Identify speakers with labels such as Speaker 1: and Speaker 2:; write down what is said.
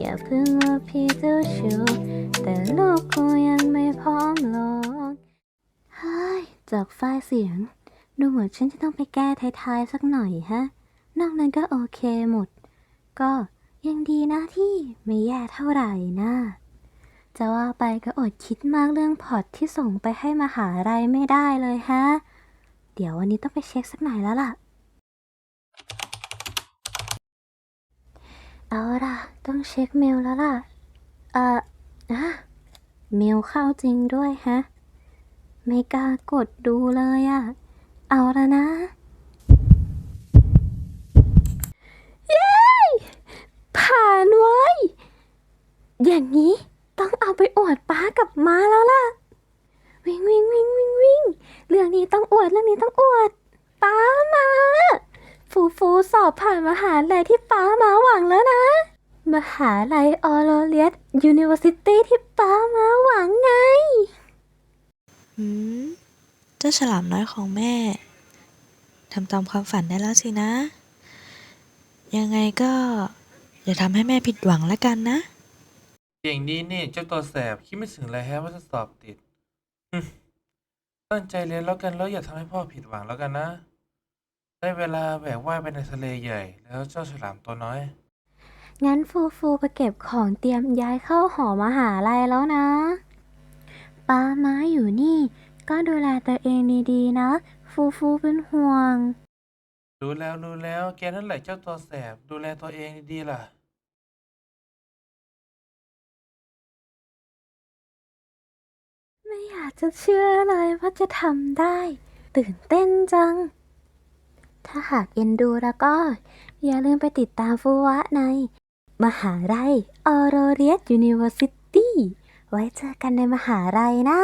Speaker 1: อย่าเพิ่งอภิใจเชูแต่ลูกกูยังไม่พร้อมหรอกเฮ้ยจากไฟล์เสียง ดูเหมือนฉันจะต้องไปแก้ท้ายๆสักหน่อยฮะ นอกนั้นก็โอเคหมด ก็ยังดีนะที่ไม่แย่เท่าไหร่นะจะว่าไปก็อดคิดมากเรื่องพอร์ตที่ส่งไปให้มหาลัยไม่ได้เลยฮะ เดี๋ยววันนี้ต้องไปเช็คสักหน่อยแล้วล่ะ เอาล่ะ ต้องเช็คเมลแล้วล่ะ เอ่ออะเมลเข้าจริงด้วยฮะ ไม่กล้ากดดูเลยอะเอาละนะ เย้ ผ่านเว้ย อย่างนี้ต้องเอาไปอวดป้ากับม้าแล้วล่ะ วิ่งวิ่งวิ่งวิ่งวิ่งเรื่องนี้ต้องอวด เรื่องนี้ต้องอวด ฟูฟูสอบผ่านมหาลัยที่ป้ามาหวังแล้วนะ มหาลัยออโรเลียสยูนิเวอร์ซิตี้ที่ป้ามาหวังไง
Speaker 2: หืม เจ้าฉลามน้อยของแม่ทำตามความฝันได้แล้วสินะ ยังไงก็ อย่าทำให้แม่ผิดหวังแล้วกันนะ
Speaker 3: เก่งดีนี่เจ้าตัวแสบคิดไม่ถึงเลยแฮะว่าจะสอบติดฮึ่มตั้งใจเรียนแล้วกันแล้วอย่าทำให้พ่อผิดหวังแล้วกันนะ ได้เวลาแหวกว่ายไปในทะเลใหญ่ แล้วเจ้าฉลามตัวน้อย
Speaker 1: งั้นฟูฟูไปเก็บของเตรียมย้ายเข้าหอมหาลัยแล้วนะป้าม้าอยู่นี่ ก็ดูแลตัวเองดีๆนะ ฟูฟูเป็นห่วง
Speaker 3: รู้แล้วรู้แล้วแกนั่นแหละเจ้าตัวแสบดูแลตัวเองดีๆล่ะ
Speaker 1: ไม่อยากจะเชื่อเลยว่าจะทำได้ ตื่นเต้นจัง ถ้าหากเอ็นดูแล้วก็ อย่าลืมไปติดตามฟูวะใน มหาลัยออโรเรียสยูนิเวอร์ซิตี้ไว้เจอกันในมหาลัยนะ